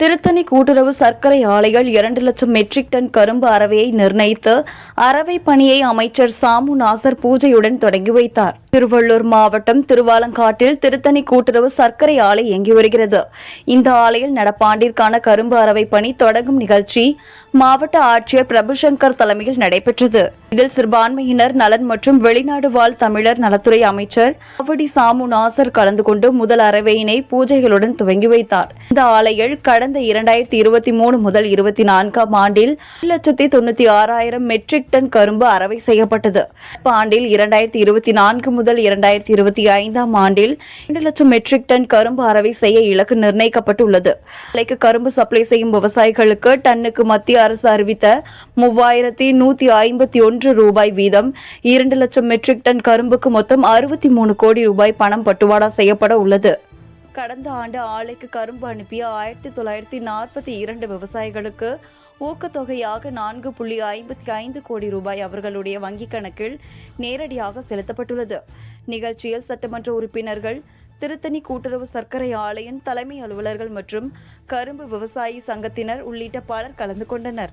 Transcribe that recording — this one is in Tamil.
திருத்தணி கூட்டுறவு சர்க்கரை ஆலைகள் இரண்டு லட்சம் மெட்ரிக் டன் கரும்பு அரவையை நிர்ணயித்து அரவை பணியை அமைச்சர் சாமு நாசர் பூஜையுடன் தொடங்கி வைத்தார். திருவள்ளூர் மாவட்டம் திருவாலங்காட்டில் திருத்தணி கூட்டுறவு சர்க்கரை ஆலை இயங்கி வருகிறது. இந்த ஆலையில் நடப்பாண்டிற்கான கரும்பு அரவை பணி தொடங்கும் நிகழ்ச்சி மாவட்ட ஆட்சியர் பிரபுசங்கர் தலைமையில் நடைபெற்றது. இதில் சிறுபான்மையினர் நலன் மற்றும் வெளிநாடு வாழ் தமிழர் நலத்துறை அமைச்சர் ஆவடி சாமு நாசர் கலந்து கொண்டு முதல் அரவையினை பூஜைகளுடன் துவங்கி வைத்தார். இந்த ஆலைகள் கடந்த இரண்டாயிரத்தி இருபத்தி மூணு முதல் இருபத்தி நான்காம் ஆண்டில் லட்சத்தி தொண்ணூத்தி ஆறாயிரம் மெட்ரிக் டன் கரும்பு அரவை செய்யப்பட்டது. ஆண்டில் இரண்டாயிரத்தி இருபத்தி நான்கு முதல் இரண்டாயிரத்தி இருபத்தி ஐந்தாம் ஆண்டில் இரண்டு லட்சம் மெட்ரிக் டன் கரும்பு அறவை செய்ய இலக்கு நிர்ணயிக்கப்பட்டுள்ளது. ஆலைக்கு கரும்பு சப்ளை செய்யும் விவசாயிகளுக்கு டன்னுக்கு மத்திய அரசு அறிவித்த மூவாயிரத்தி நூத்தி ஐம்பத்தி ஒன்று ரூபாய் வீதம். இரண்டு லட்சம் மெட்ரிக் டன் கரும்புக்கு மொத்தம் அறுபத்தி மூணு கோடி ரூபாய் பணம் பட்டுவாடா செய்யப்பட உள்ளது. கடந்த ஆண்டு ஆலைக்கு கரும்பு அனுப்பிய ஆயிரத்தி தொள்ளாயிரத்தி நாற்பத்தி இரண்டு விவசாயிகளுக்கு ஊக்கத்தொகையாக நான்கு புள்ளி ஐம்பத்தி ஐந்து கோடி ரூபாய் அவர்களுடைய வங்கிக் கணக்கில் நேரடியாக செலுத்தப்பட்டுள்ளது. நிகழ்ச்சியில் சட்டமன்ற உறுப்பினர்கள் திருத்தணி கூட்டுறவு சர்க்கரை ஆலையின் தலைமை அலுவலர்கள் மற்றும் கரும்பு விவசாயி சங்கத்தினர் உள்ளிட்ட பலர் கலந்து கொண்டனர்.